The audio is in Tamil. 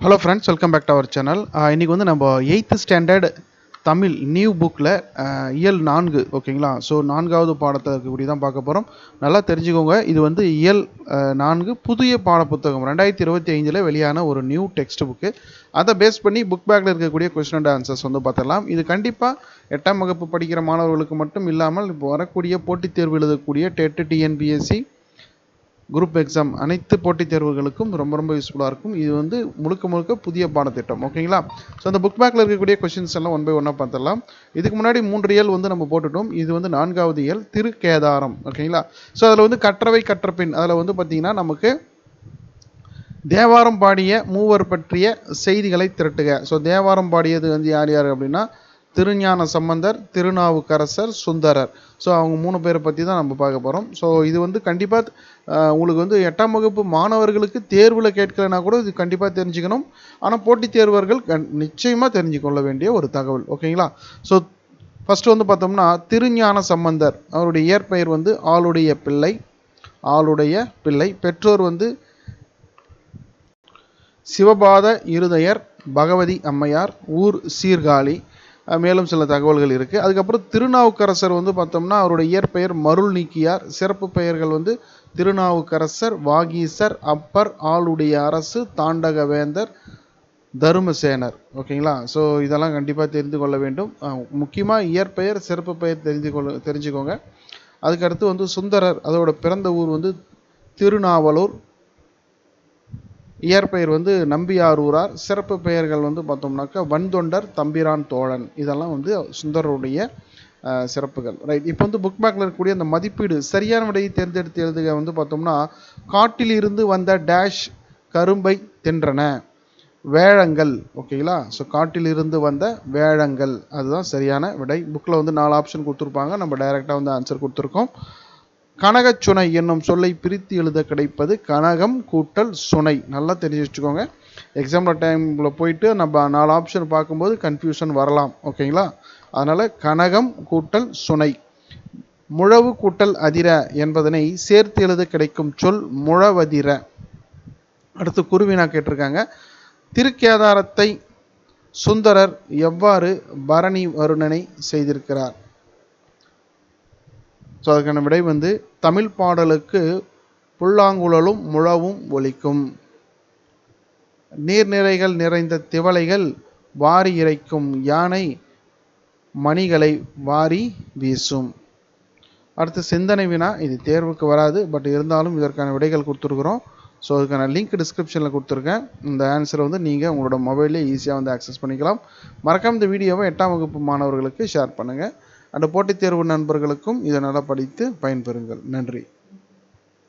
Hello friends welcome back to our channel இன்றைக்கி வந்து நம்ம எயித்து ஸ்டாண்டர்ட் தமிழ் நியூ புக்கில் uh, இயல் நான்கு ஓகேங்களா ஸோ நான்காவது பாடத்தை இருக்கக்கூடிய தான் பார்க்க போகிறோம் நல்லா தெரிஞ்சுக்கோங்க. இது வந்து இயல் uh, நான்கு புதிய பாட புத்தகம் ரெண்டாயிரத்தி இருபத்தி ஐந்தில் வெளியான ஒரு நியூ டெக்ஸ்ட் புக்கு அதை பேஸ் பண்ணி புக் பேக்கில் இருக்கக்கூடிய கொஸ்டின் அண்ட் ஆன்சர்ஸ் வந்து பார்த்துடலாம். இது கண்டிப்பாக எட்டாம் வகுப்பு படிக்கிற மாணவர்களுக்கு மட்டும் இல்லாமல் இப்போ வரக்கூடிய போட்டித் தேர்வு எழுதக்கூடிய டெட்டு டிஎன்பிஎஸ்சி குரூப் எக்ஸாம் அனைத்து போட்டித் தேர்வுகளுக்கும் ரொம்ப ரொம்ப யூஸ்ஃபுல்லாக இருக்கும். இது வந்து முழுக்க முழுக்க புதிய பாடத்திட்டம். ஓகேங்களா ஸோ அந்த புக் பேக்கில் இருக்கக்கூடிய கொஷின்ஸ் எல்லாம் ஒன் பை ஒன்னாக பார்த்துடலாம். இதுக்கு முன்னாடி மூன்று இயல் வந்து நம்ம போட்டுட்டோம். இது வந்து நான்காவது இயல் திருக்கேதாரம் ஓகேங்களா ஸோ அதில் வந்து கற்றவை கற்றப்பின் அதில் வந்து பார்த்தீங்கன்னா நமக்கு தேவாரம் பாடிய மூவர் பற்றிய செய்திகளை திரட்டுக. ஸோ தேவாரம் பாடியது வந்து யார் யார் அப்படின்னா திருஞான சம்பந்தர் திருநாவுக்கரசர் சுந்தரர். ஸோ அவங்க மூணு பேரை பற்றி தான் நம்ம பார்க்க போகிறோம் ஸோ இது வந்து கண்டிப்பாக உங்களுக்கு வந்து எட்டாம் வகுப்பு மாணவர்களுக்கு தேர்வில் கேட்கலைன்னா கூட இது கண்டிப்பாக தெரிஞ்சுக்கணும். ஆனால் போட்டித் தேர்வர்கள் கண் நிச்சயமாக தெரிஞ்சுக்கொள்ள வேண்டிய ஒரு தகவல். ஓகேங்களா ஸோ ஃபஸ்ட்டு வந்து பார்த்தோம்னா திருஞான சம்பந்தர். அவருடைய இயற்பெயர் வந்து ஆளுடைய பிள்ளை ஆளுடைய பிள்ளை. பெற்றோர் வந்து சிவபாத இருதயர் பகவதி அம்மையார் ஊர் சீர்காழி. மேலும் சில தகவல்கள் இருக்குது அதுக்கப்புறம் திருநாவுக்கரசர் வந்து பார்த்தோம்னா அவருடைய இயற்பெயர் மருள் நீக்கியார். சிறப்பு பெயர்கள் வந்து திருநாவுக்கரசர் வாகீசர் அப்பர் ஆளுடைய அரசு தாண்டகவேந்தர் தருமசேனர். ஓகேங்களா? ஸோ இதெல்லாம் கண்டிப்பாக தெரிந்து கொள்ள வேண்டும். முக்கியமாக இயற்பெயர் சிறப்பு பெயர் தெரிந்து கொள்ள தெரிஞ்சுக்கோங்க. அதுக்கடுத்து வந்து சுந்தரர் அதோட பிறந்த ஊர் வந்து திருநாவலூர். இயற்பெயர் வந்து நம்பியாரூரார். சிறப்பு பெயர்கள் வந்து பார்த்தோம்னாக்கா வன்தொண்டர் தம்பிரான் தோழன். இதெல்லாம் வந்து சுந்தரருடைய சிறப்புகள். ரைட் இப்போ வந்து புக் பேக்கில் இருக்கக்கூடிய அந்த மதிப்பீடு சரியான விடையை தேர்ந்தெடுத்து எழுதுக வந்து பார்த்தோம்னா காட்டிலிருந்து வந்த டேஷ் கரும்பை தின்றன. வேழங்கள். ஓகேங்களா ஸோ காட்டிலிருந்து வந்த வேழங்கள். அதுதான் சரியான விடை. புக்கில் வந்து நாலு ஆப்ஷன் கொடுத்துருப்பாங்க. நம்ம டைரெக்டாக வந்து ஆன்சர் கொடுத்துருக்கோம். கனகச் சுனை என்னும் சொல்லை பிரித்து எழுத கிடைப்பது கனகம் கூட்டல் சுனை. நல்லா தெரிஞ்சு வச்சுக்கோங்க. எக்ஸாம்பிள் டைமில் போயிட்டு நம்ம நாலு ஆப்ஷன் பார்க்கும்போது கன்ஃபியூஷன் வரலாம். ஓகேங்களா அதனால் கனகம் கூட்டல் சுனை. முழவு கூட்டல் அதிர என்பதனை சேர்த்து எழுத கிடைக்கும் சொல் முழவதிர. அடுத்து குருவினா கேட்டிருக்காங்க. திருக்கேதாரத்தை சுந்தரர் எவ்வாறு பரணி வருணனை செய்திருக்கிறார்? ஸோ அதுக்கான விடை வந்து தமிழ் பாடலுக்கு புல்லாங்குழலும் முழவும் ஒலிக்கும். நீர்நிறைகள் நிறைந்த திவலைகள் வாரி இறைக்கும் யானை மணிகளை வாரி வீசும். அடுத்து சிந்தனை வினா இது தேர்வுக்கு வராது பட் இருந்தாலும் இதற்கான விடைகள் கொடுத்துருக்குறோம். ஸோ அதுக்கான லிங்க் டிஸ்கிரிப்ஷனில் கொடுத்துருக்கேன். இந்த ஆன்சரை வந்து நீங்கள் உங்களோட மொபைல்லே ஈஸியாக வந்து ஆக்சஸ் பண்ணிக்கலாம். மறக்காம இந்த வீடியோவை எட்டாம் வகுப்பு மாணவர்களுக்கு ஷேர் பண்ணுங்கள் அந்த போட்டித் தேர்வு நண்பர்களுக்கும் இதை நல்லா படித்து பயன்பெறுங்கள். நன்றி.